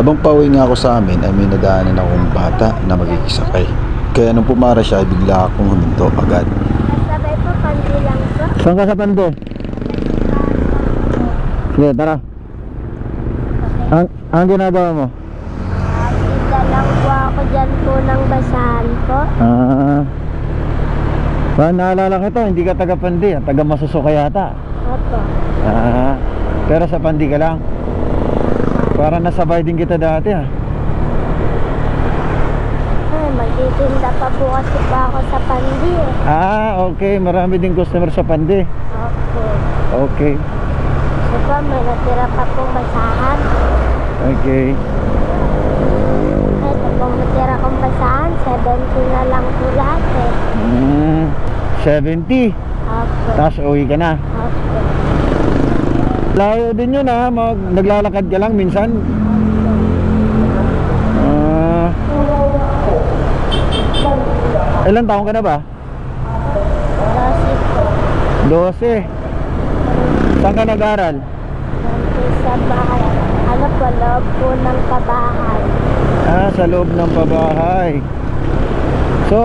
Habang pauwi nga ako sa amin ay may nadaanan akong bata na magkikisakay. Kaya nung pumara siya ay bigla akong huminto agad. Sabay po, pandi lang po. Saan ka sa pande? Sige, tara. Ang, ang ginagawa mo? Isa lang po ako dyan po ng basahan po. Ah. Pa, naalala kita, hindi ka taga pandi, ah, taga masuso yata. Opo. Ah, pero sa pandi ka lang. Para nasabay din kita dati ah. Ay, magtitinda pa po kasi po ako sa pandi eh. Ah, okay. Marami din customer sa pandi. Opo. Okay. So po, may natira pa pong basahan. Okay. Ito pong natira kong basahan, 70 na lang po lahat eh. Mm, 70. Opo. Tapos uwi ka na. Opo. Layo din yun ah. Mag, naglalakad ka lang minsan. Ah, ilan taong ka na ba? Kasi po, 12. Saan ka nag-aral? sa bahay. Ano po, loob po ng kabahay. Ah, sa loob ng pabahay. So,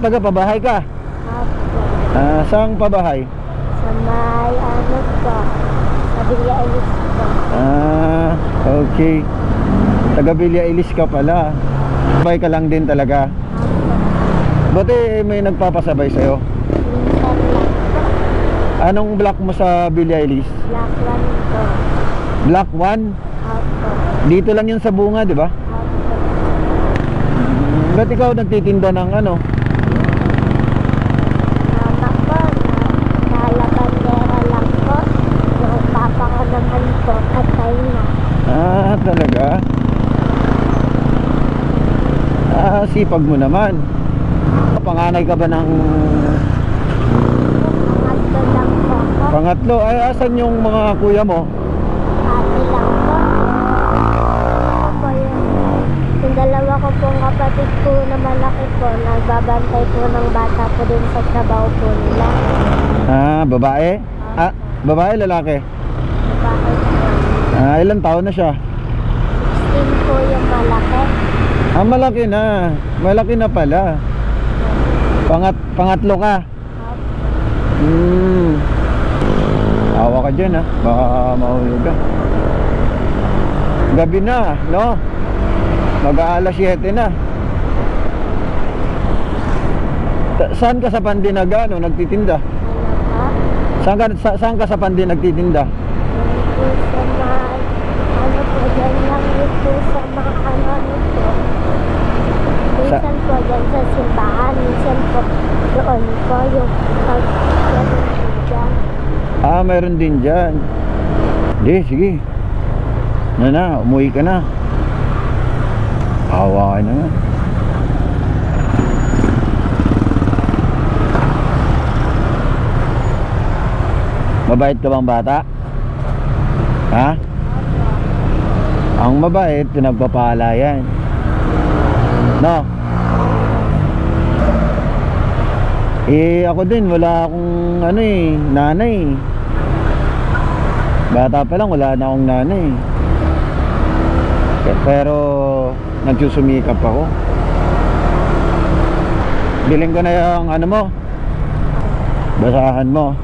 taga pabahay ka? Opo. Ah, saan pabahay? Sa may ano po, sa Villa Elis po. Ah, okay. Taga Villa Ilis ka pala. Sabay ka lang din talaga. Buti may nagpapasabay sa'yo. Anong block mo sa Villa Ilis? Black one po. Block 1? Opo. Dito lang yun sa bunga, di ba? Ba't ikaw nagtitinda ng ano? Mama po, na kalabandera lang po. Yung papa ko naman po, patay na. Ah, talaga? Ah, sipag mo naman. Panganay ka ba ng Pangatlo? Ay, asan yung mga kuya mo? Ate lang po. Ako yung, yung dalawa ko pong kapatid po na malaki po, nagbabantay po ng bata po din sa trabaho po nila. Ah, babae? Ah, babae, lalaki? Po? Ah, ilang taon na siya? 16 po yung malaki. Ah, malaki na. Malaki na pala. Pangat, pangatlo ka. Hmm. Awa ka dyan ha. Baka mahulog ka. Gabi na, no? Mag-aalas 7 na. Ta- saan ka sa pandi nag, ano, nagtitinda? Saan ka, sa, saan ka sa pandi nagtitinda? Yung po sa mga, ano po, dyan lang yun po sa mga ano, ano po. Minsan po dyan sa simbahan, minsan po doon po yung pag. Ah, meron din dyan. Di, sige. Na na, umuwi ka na. Awa ka na nga. Mabait ka bang bata? Ha? Ang mabait, pinagpapala yan. No? Eh, ako din, wala akong ano eh, nanay. Bata pa lang, wala na akong nanay. Pe- Pero, nagsusumikap ako. Biling ko na yung ano mo, basahan mo.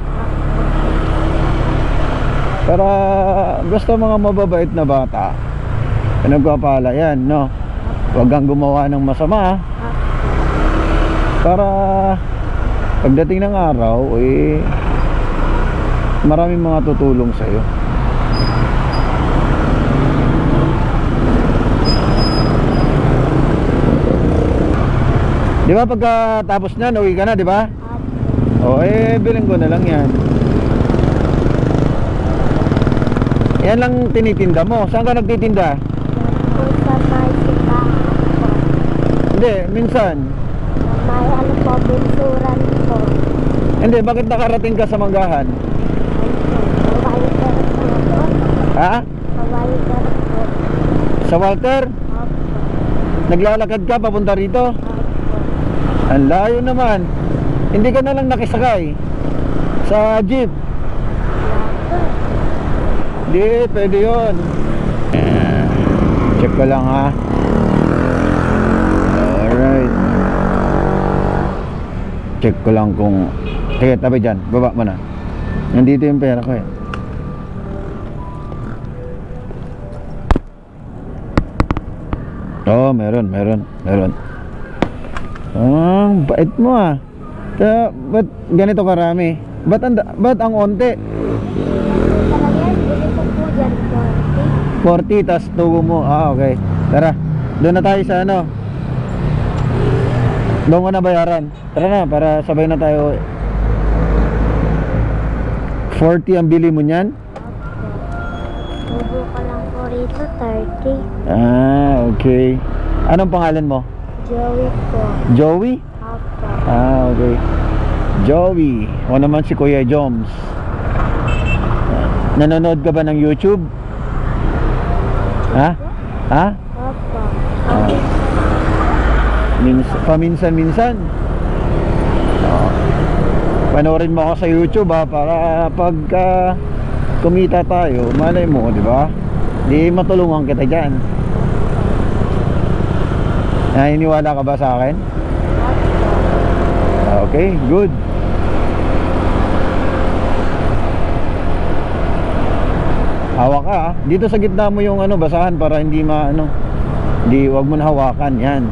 Para, basta mga mababait na bata, nagpapala yan, no? Huwag kang gumawa ng masama, ha? Para pagdating ng araw eh maraming mga tutulong sa iyo. Di ba pagkatapos na, uwi ka na, di ba? O eh, bilhin ko na lang yan. Yan lang tinitinda mo. Saan ka nagtitinda? Sa. Hindi, minsan. Sa may ano po, bunsuran po. Hindi, bakit nakarating ka sa manggahan? Ha? Ka po. Sa Walter? Opo. Naglalakad ka papunta rito? Opo. Ang layo naman. Hindi ka na lang nakisakay sa jeep. Hindi, pwede yun. Check ko lang ha. Alright. Check ko lang kung... Sige, tabi dyan. Baba mo na. Nandito yung pera ko eh. Oh, meron, meron, meron. Ang bait mo ah. Kaya, ba't ganito karami? Ba't ang, ba't ang onte? Talaga yan, bili ko po dyan 40. 40 tas tubo mo. Ah, okay. Tara. Doon na tayo sa ano. Doon ko na bayaran. Tara na, para sabay na tayo. 40 ang bili mo niyan? Tubo ka lang po rito, 30. Ah, okay. Anong pangalan mo? Joey po. Joey? Apo. Ah, okay. Joey. O naman si Kuya Joms. Nanonood ka ba ng YouTube? Ha? Ha? Ah. Mins paminsan-minsan. Oo. Panoorin mo ako sa YouTube ha, para pagka kumita tayo, malay mo, di ba? Di matulungan kita dyan. Naniniwala ka ba sa akin? Apo. Okay, good. Hawak ka ah. Dito sa gitna mo yung ano, basahan para hindi ma ano. Hindi, wag mo na hawakan. Yan.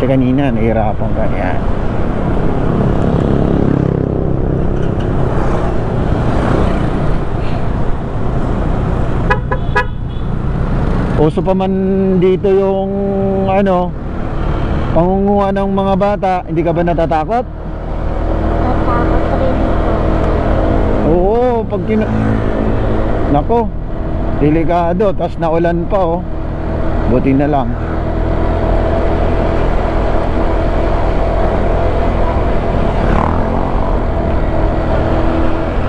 Kasi kanina, nahihirapan ka. Yan. Uso pa man dito yung ano, pangunguha ng mga bata, hindi ka ba natatakot? Natakot rin po. Oo, pag kina... Nako, delikado, tas naulan pa oh. Buti na lang.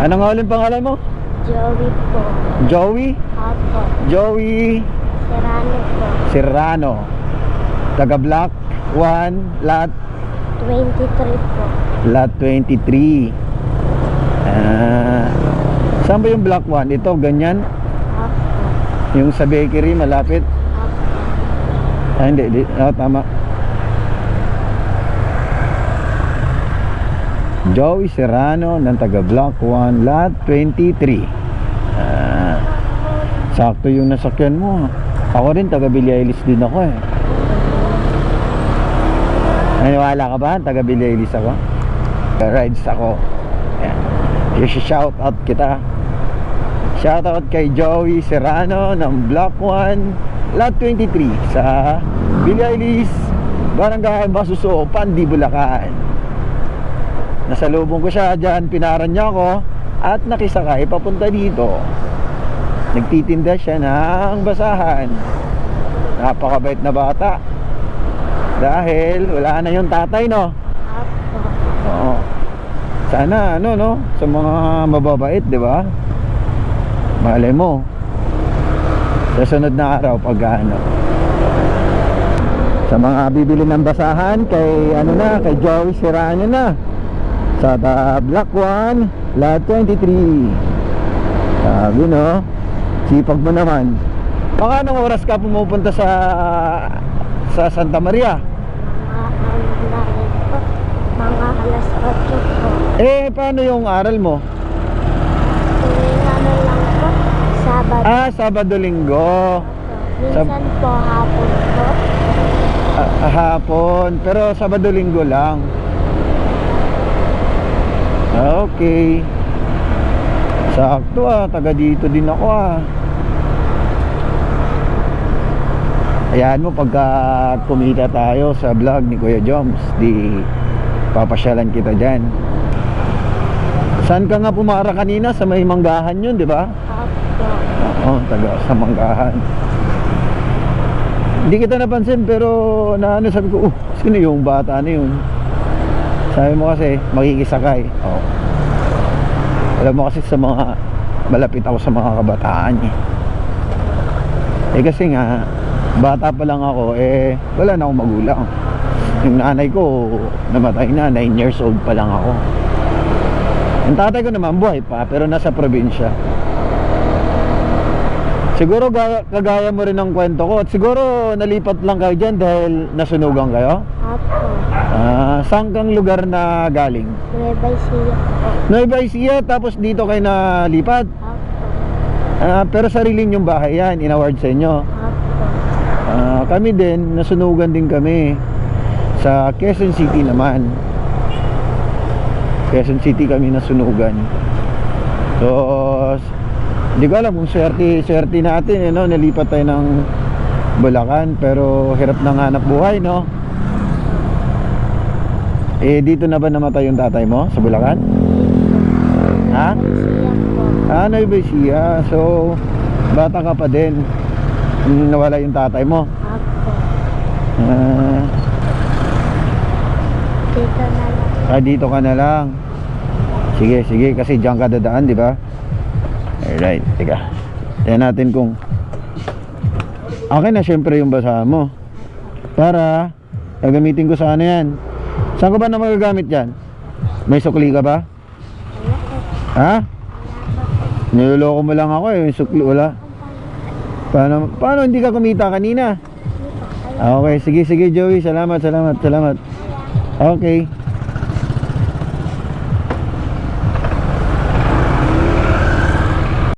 Ano nga ulit pangalan mo? Joey po. Joey? Apo. Joey Serrano po. Serrano. Taga Block 1, lot 23 po. lot 23. Ah, saan ba yung Block 1? Ito, ganyan? Apo. Yung sa bakery, malapit? Apo. Ah, hindi. di, ah, tama. Joey Serrano ng taga Block 1, lot 23. Ah, sakto yung nasakyan mo. Ako rin, taga Billy Eilish din ako eh. Naniwala ka ba? Taga Billy Eilish ako? Rides ako. Ayan. I-shout out kita. Shout out kay Joey Serrano ng Block 1, Lot 23 sa Billy Eilish, Barangay Masuso, Pandi, Bulacan. Nasalubong ko siya dyan, pinaran niya ako at nakisakay papunta dito. Nagtitinda siya ng basahan. Napakabait na bata. Dahil wala na yung tatay, no? Oo. Sana ano no, sa mga mababait, 'di ba? Malay mo. Sa sunod na araw pag ano. Sa mga bibili ng basahan kay ano na, kay Joey Serrano na. Sa ta Black 1, lot 23. Sabi no, sipag mo naman. Mga anong oras ka pumupunta sa sa Santa Maria? Mga alas 8 po. Eh, paano yung aral mo? Ano lang po. Sabado. Ah, Sabado Linggo. Minsan po hapon po. Ah, hapon. Pero Sabado Linggo lang. Ah, Okay. Sakto ah, taga dito din ako ah. Ayan mo pagka kumita tayo sa vlog ni Kuya Joms, di papasyalan kita dyan. Saan ka nga pumara kanina? Sa may manggahan yun, di ba? Oo, taga sa manggahan. Hindi kita napansin pero na ano sabi ko, oh, sino yung bata na yun? Sabi mo kasi, makikisakay. Oo. Alam mo kasi sa mga, malapit ako sa mga kabataan eh. Eh kasi nga, bata pa lang ako, eh, wala na akong magulang. Yung nanay ko, namatay na, 9 years old pa lang ako. Yung tatay ko naman buhay pa, pero nasa probinsya. Siguro ga- kagaya mo rin ng kwento ko. At siguro nalipat lang kayo dyan dahil nasunugan kayo. Apo. Ah, saan kang lugar na galing? Nueva Ecija. Nueva Ecija, tapos dito kayo nalipat. Apo. Ah, pero sarili yung bahay yan, inaward sa inyo. Apo. Ah, kami din, nasunugan din kami sa Quezon City naman. Quezon City kami nasunugan. So, hindi ko alam kung swerte, swerte natin, eh, no? nalipat tayo ng Bulacan, pero hirap ng hanap buhay, no? Eh, dito na ba namatay yung tatay mo sa Bulacan? Ha? Ah, Nueva Ecija. So, bata ka pa din. Nawala yung tatay mo. Apo. Ah, Dito na lang. ah, dito ka na lang. Sige, sige. Kasi diyan ka dadaan, di ba? Alright, teka. Tignan natin kung... Akin na syempre yung basahan mo. Para, gagamitin ko sa ano yan. Saan ko ba na magagamit yan? May sukli ka ba? Ha? Niloloko mo lang ako eh, sukli, wala. Paano, paano hindi ka kumita kanina? Okay, sige, sige Joey, salamat, salamat, salamat. Okay.